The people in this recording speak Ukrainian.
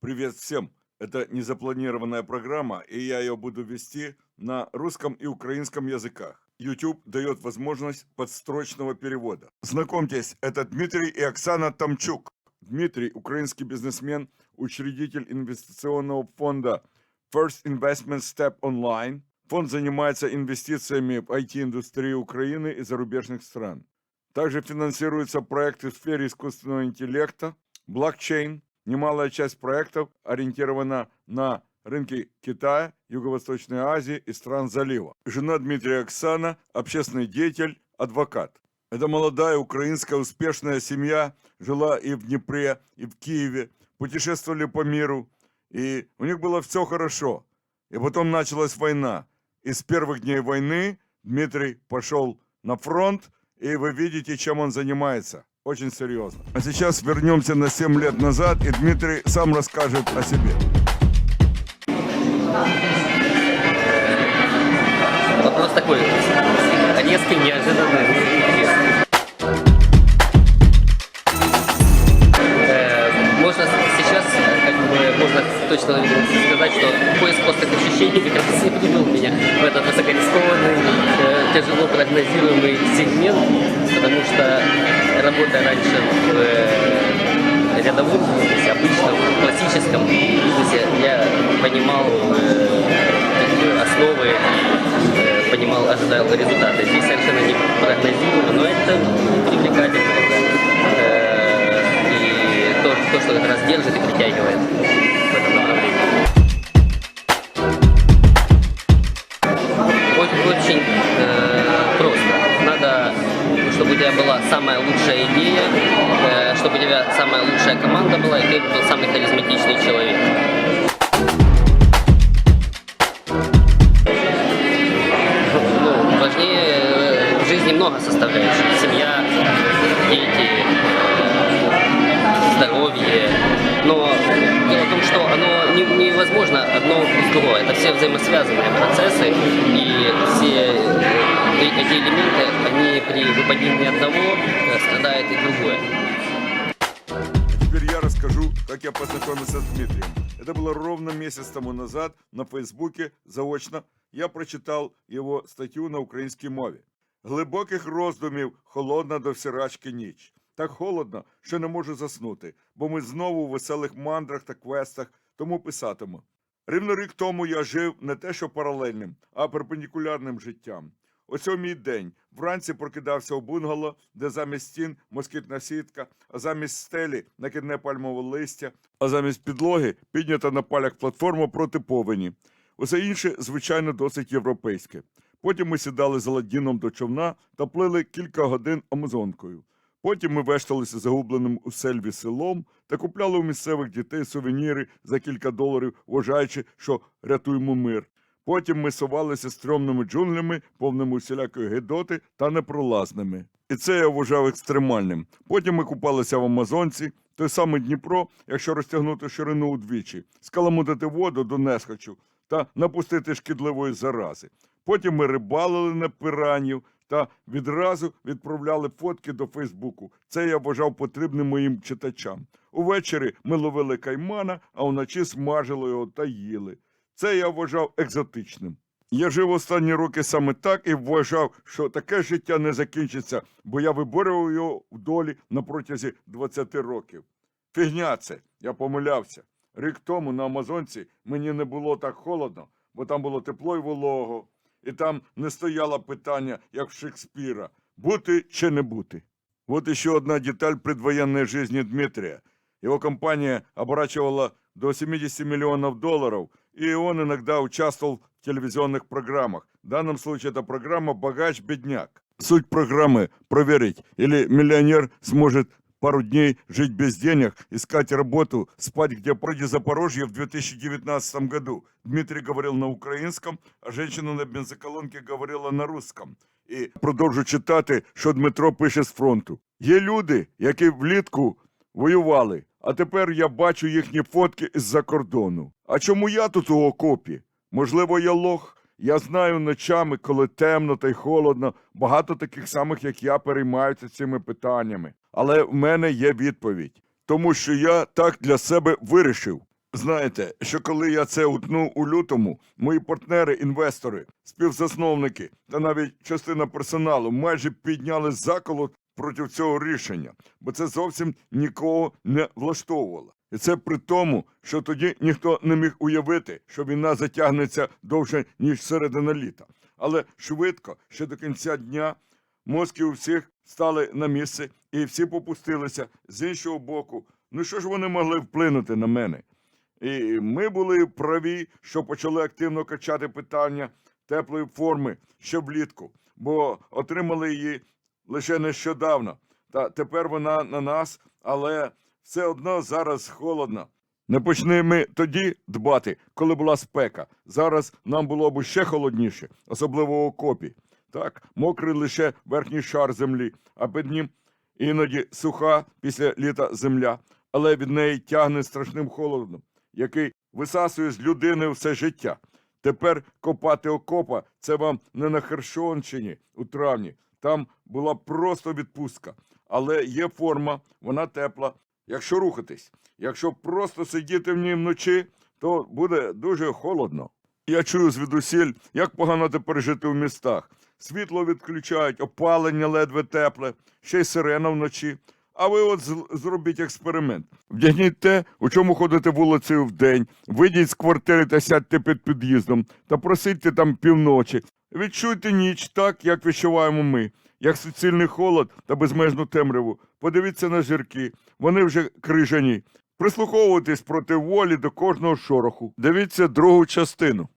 Привет всем! Это незапланированная программа, и я ее буду вести на русском и украинском языках. YouTube дает возможность подстрочного перевода. Знакомьтесь, это Дмитрий и Оксана Тамчук. Дмитрий – украинский бизнесмен, учредитель инвестиционного фонда First Investment Step Online. Фонд занимается инвестициями в IT-индустрию Украины и зарубежных стран. Также финансируются проекты в сфере искусственного интеллекта, блокчейн. Немалая часть проектов ориентирована на рынки Китая, Юго-Восточной Азии и стран залива. Жена Дмитрия Оксана – общественный деятель, адвокат. Это молодая украинская успешная семья, жила и в Днепре, и в Киеве, путешествовали по миру, и у них было все хорошо. И потом началась война. И с первых дней войны Дмитрий пошел на фронт, и вы видите, чем он занимается. Очень серьезно. А сейчас вернемся на 7 лет назад, и Дмитрий сам расскажет о себе. Вопрос такой, резкий, неожиданный, сказать, что поиск острых ощущений как раз и привел меня в этот высокорискованный, э, тяжело прогнозируемый сегмент, потому что работая раньше в э, рядовом бизнесе, обычном, классическом бизнесе, я понимал э, основы понимал, ожидал результаты. Здесь совершенно не прогнозируемо, но это привлекательно. Э, И то, то, что как раз держит и притягивает самая лучшая идея, э, чтобы у тебя самая лучшая команда была, и ты был самый харизматичный человек. Ну, важнее э, в жизни много составляющих. Семья, дети, э, здоровье. Но дело в том, что оно не- невозможно одно без другого. Это все взаимосвязанные процессы, и все эти элементы, они при выпадении одного познакомился с Дмитрием. Это было ровно месяц тому назад на Фейсбуке заочно. Я прочитав його статтю на українській мові. Глибоких роздумів холодна до всірачки ніч. Так холодно, що не можу заснути, бо ми знову у веселих мандрах та квестах, тому писатиму. Рівно рік тому я жив не те, що паралельним, а перпендикулярним життям. Ось о мій день. Вранці прокидався у бунгало, де замість стін москітна сітка, а замість стелі накидне пальмове листя, а замість підлоги піднята на палях платформа проти повені. Усе інше, звичайно, досить європейське. Потім ми сідали з Аладдіном до човна та плили кілька годин амазонкою. Потім ми вешталися загубленим у сельві селом та купляли у місцевих дітей сувеніри за кілька доларів, вважаючи, що рятуємо мир. Потім ми сувалися стрьомними джунглями, повними усілякої гидоти та непролазними. І це я вважав екстремальним. Потім ми купалися в Амазонці, той самий Дніпро, якщо розтягнути ширину удвічі, скаламутити воду до несхочу та напустити шкідливої зарази. Потім ми рибалили на пиранів та відразу відправляли фотки до Фейсбуку. Це я вважав потрібним моїм читачам. Увечері ми ловили каймана, а вночі смажили його та їли. Це я вважав екзотичним. Я жив останні роки саме так і вважав, що таке життя не закінчиться, бо я виборював його в долі на протязі 20 років. Фігня це, я помилявся. Рік тому на Амазонці мені не було так холодно, бо там було тепло і волого, і там не стояло питання, як в Шекспіра, бути чи не бути. Вот еще одна деталь предвоенной жизни Дмитрия. Его компания оборачивала до 70 миллионов долларов, и он иногда участвовал в телевизионных программах. В данном случае это программа «Богач-бедняк». Суть программы – проверить, или миллионер сможет пару дней жить без денег, искать работу, спать где вроде Запорожье в 2019 году. Дмитрий говорил на украинском, а женщина на бензоколонке говорила на русском. І продовжу читати, що Дмитро пише з фронту. Є люди, які влітку воювали, а тепер я бачу їхні фотки із-за кордону. А чому я тут у окопі? Можливо, я лох. Я знаю ночами, коли темно та й холодно, багато таких самих, як я, переймаються цими питаннями. Але в мене є відповідь. Тому що я так для себе вирішив. Знаєте, що коли я це утнув у лютому, мої партнери, інвестори, співзасновники та навіть частина персоналу майже підняли заколот проти цього рішення, бо це зовсім нікого не влаштовувало. І це при тому, що тоді ніхто не міг уявити, що війна затягнеться довше, ніж середина літа. Але швидко, ще до кінця дня, мозки у всіх стали на місце, і всі попустилися з іншого боку. Ну що ж вони могли вплинути на мене? І ми були праві, що почали активно качати питання теплої форми ще влітку, бо отримали її лише нещодавно. Та тепер вона на нас, але все одно зараз холодно. Не почни ми тоді дбати, коли була спека. Зараз нам було б ще холодніше, особливо в окопі. Так, мокрий лише верхній шар землі, а під ним іноді суха після літа земля, але від неї тягне страшним холодом, який висасує з людини все життя. Тепер копати окопа це вам не на Херсонщині у травні. Там була просто відпустка. Але є форма, вона тепла. Якщо рухатись, якщо просто сидіти в ній вночі, то буде дуже холодно. Я чую звідусіль, як погано тепер жити в містах. Світло відключають, опалення ледве тепле, ще й сирена вночі. А ви от зробіть експеримент. Вдягніть те, у чому ходите вулицею вдень, вийдіть з квартири та сядьте під під'їздом та просидьте там півночі. Відчуйте ніч так, як відчуваємо ми, як суцільний холод та безмежну темряву. Подивіться на зірки, вони вже крижані. Прислуховуйтесь проти волі до кожного шороху. Дивіться другу частину.